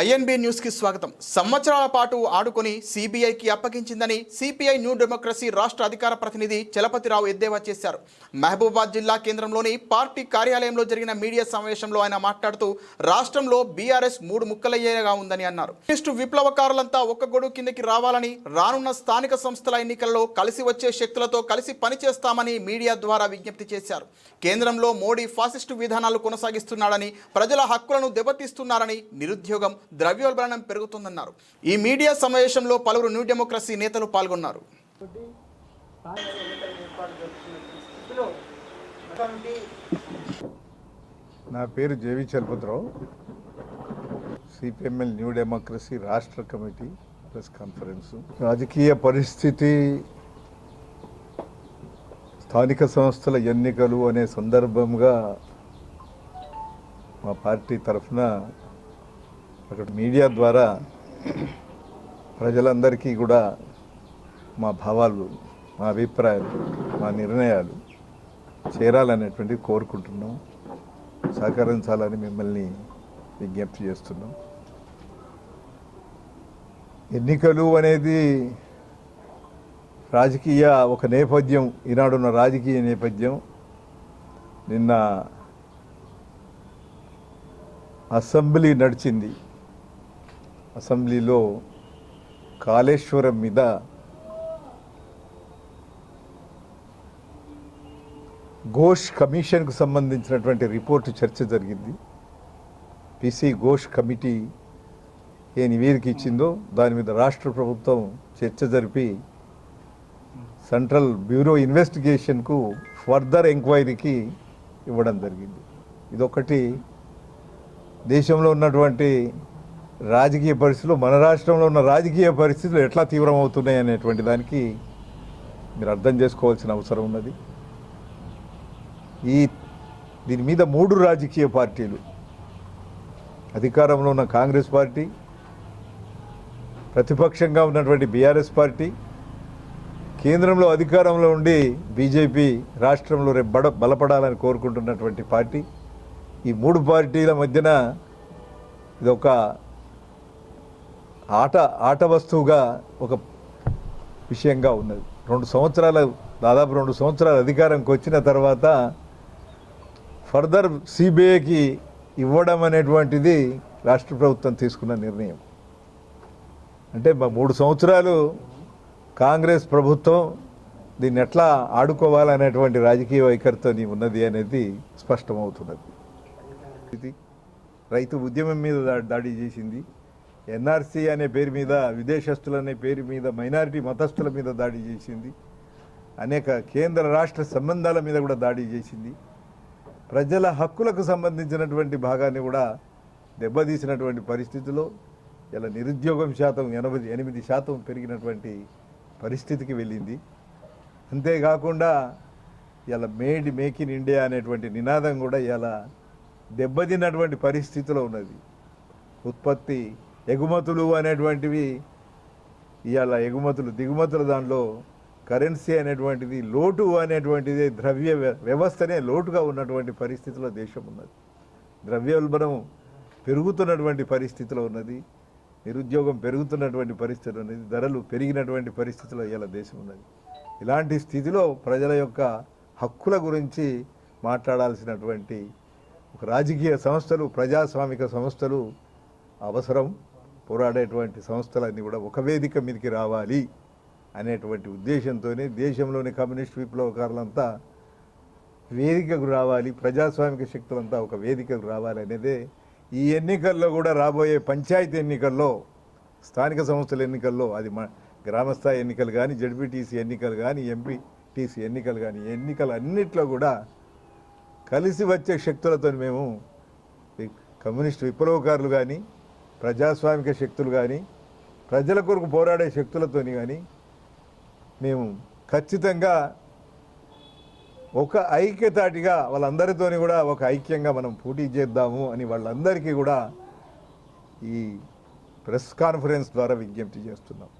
INB న్యూస్కి స్వాగతం. సంవత్సరాల పాటు ఆడుకొని సిబిఐకి అప్పగించిందని సిపిఐ న్యూ డెమోక్రసీ రాష్ట్ర అధికార ప్రతినిధి చలపతిరావు ఎద్దేవా చేశారు. మహబూబాద్ జిల్లా కేంద్రంలోని పార్టీ కార్యాలయంలో జరిగిన మీడియా సమావేశంలో ఆయన మాట్లాడుతూ రాష్ట్రంలో బీఆర్ఎస్ మూడు ముక్కలయ్యేగా ఉందని అన్నారు. కమ్యూనిస్టు విప్లవకారులంతా ఒక్క గొడుగు కిందకి రావాలని రానున్న స్థానిక సంస్థల ఎన్నికల్లో కలిసి వచ్చే శక్తులతో కలిసి పనిచేస్తామని మీడియా ద్వారా విజ్ఞప్తి చేశారు. కేంద్రంలో మోడీ ఫాసిస్టు విధానాలు కొనసాగిస్తున్నాడని ప్రజల హక్కులను దెబ్బతీస్తున్నారని నిరుద్యోగం ద్రవ్యోల్బణం పెరుగుతుందన్నారు. ఈ మీడియా సమావేశంలో పలువురు న్యూ డెమోక్రసీ నేతలు పాల్గొన్నారు. నా పేరు JV Chalapathirao. CPML new democracy రాష్ట్ర కమిటీ ప్రెస్ కాన్ఫరెన్స్. రాజకీయ పరిస్థితి స్థానిక సంస్థల ఎన్నికలు అనే సందర్భంగా మా పార్టీ తరఫున అక్కడ మీడియా ద్వారా ప్రజలందరికీ కూడా మా భావాలు మా అభిప్రాయాలు మా నిర్ణయాలు చేరాలనేటువంటిది కోరుకుంటున్నాం. సహకరించాలని మిమ్మల్ని విజ్ఞప్తి చేస్తున్నాం. ఎన్నికలు అనేది రాజకీయ ఒక నేపథ్యం ఈనాడున్న రాజకీయ నేపథ్యం. నిన్న అసెంబ్లీ నడిచింది. అసెంబ్లీలో కాళేశ్వరం మీద ఘోష్ కమిషన్కు సంబంధించినటువంటి రిపోర్టు చర్చ జరిగింది. పిసి ఘోష్ కమిటీ ఏ నివేదిక ఇచ్చిందో దాని మీద రాష్ట్ర ప్రభుత్వం చర్చ జరిపి సెంట్రల్ బ్యూరో ఇన్వెస్టిగేషన్కు ఫర్దర్ ఎంక్వైరీకి ఇవ్వడం జరిగింది. ఇదొకటి. దేశంలో ఉన్నటువంటి రాజకీయ పరిస్థితులు మన రాష్ట్రంలో ఉన్న రాజకీయ పరిస్థితులు ఎట్లా తీవ్రమవుతున్నాయి అనేటువంటి దానికి మీరు అర్థం చేసుకోవాల్సిన అవసరం ఉన్నది. ఈ దీని మీద మూడు రాజకీయ పార్టీలు. అధికారంలో ఉన్న కాంగ్రెస్ పార్టీ ప్రతిపక్షంగా ఉన్నటువంటి బీఆర్ఎస్ పార్టీ కేంద్రంలో అధికారంలో ఉండి బీజేపీ రాష్ట్రంలో రేపు బడ బలపడాలని కోరుకుంటున్నటువంటి పార్టీ. ఈ మూడు పార్టీల మధ్యన ఇదొక ఆట ఆట వస్తువుగా ఒక విషయంగా ఉన్నది. రెండు సంవత్సరాల దాదాపు రెండు సంవత్సరాల అధికారంకి వచ్చిన తర్వాత ఫర్దర్ సిబిఐకి ఇవ్వడం అనేటువంటిది రాష్ట్ర ప్రభుత్వం తీసుకున్న నిర్ణయం. అంటే మూడు సంవత్సరాలు కాంగ్రెస్ ప్రభుత్వం దీన్ని ఎట్లా ఆడుకోవాలనేటువంటి రాజకీయ వైఖరితో ఉన్నది అనేది స్పష్టమవుతున్నది. ఇది రైతు ఉద్యమం మీద దాడి చేసింది. ఎన్ఆర్సీ అనే పేరు మీద విదేశస్తులు అనే పేరు మీద మైనారిటీ మతస్థుల మీద దాడి చేసింది. అనేక కేంద్ర రాష్ట్ర సంబంధాల మీద కూడా దాడి చేసింది. ప్రజల హక్కులకు సంబంధించినటువంటి భాగాన్ని కూడా దెబ్బతీసినటువంటి పరిస్థితిలో ఇలా నిరుద్యోగం శాతం ఎనభై ఎనిమిది శాతం పెరిగినటువంటి పరిస్థితికి వెళ్ళింది. అంతేకాకుండా ఇలా మేడ్ మేక్ ఇన్ ఇండియా అనేటువంటి నినాదం కూడా ఇలా దెబ్బతిన్నటువంటి పరిస్థితిలో ఉన్నది. ఉత్పత్తి ఎగుమతులు అనేటువంటివి ఇవాళ ఎగుమతులు దిగుమతుల దాంట్లో కరెన్సీ అనేటువంటిది లోటు అనేటువంటిది ద్రవ్య వ్య- వ్యవస్థనే లోటుగా ఉన్నటువంటి పరిస్థితిలో దేశం ఉన్నది. ద్రవ్యోల్బణం పెరుగుతున్నటువంటి పరిస్థితిలో ఉన్నది. నిరుద్యోగం పెరుగుతున్నటువంటి పరిస్థితి ఉన్నది. ధరలు పెరిగినటువంటి పరిస్థితిలో ఇలా దేశం ఉన్నది. ఇలాంటి స్థితిలో ప్రజల యొక్క హక్కుల గురించి మాట్లాడాల్సినటువంటి ఒక రాజకీయ సంస్థలు ప్రజాస్వామిక సంస్థలు అవసరం. పోరాడేటువంటి సంస్థలన్నీ కూడా ఒక వేదిక మీదకి రావాలి అనేటువంటి ఉద్దేశంతోనే దేశంలోని కమ్యూనిస్ట్ విప్లవకారులంతా వేదికకు రావాలి ప్రజాస్వామిక శక్తులంతా ఒక వేదికకు రావాలి అనేదే ఈ ఎన్నికల్లో కూడా రాబోయే పంచాయతీ ఎన్నికల్లో స్థానిక సంస్థల ఎన్నికల్లో అది మన గ్రామస్థాయి ఎన్నికలు కానీ జడ్పీటీసీ ఎన్నికలు కానీ ఎంపీటీసీ ఎన్నికలు కానీ ఎన్నికలు అన్నిట్లో కూడా కలిసి వచ్చే శక్తులతో మేము కమ్యూనిస్ట్ విప్లవకారులు కానీ ప్రజాస్వామిక శక్తులు కానీ ప్రజల కొరకు పోరాడే శక్తులతోని కానీ మేము ఖచ్చితంగా ఒక ఐక్యతాటిగా వాళ్ళందరితోని కూడా ఒక ఐక్యంగా మనం పోటీ చేద్దాము అని వాళ్ళందరికీ కూడా ఈ ప్రెస్ కాన్ఫరెన్స్ ద్వారా విజ్ఞప్తి చేస్తున్నాం.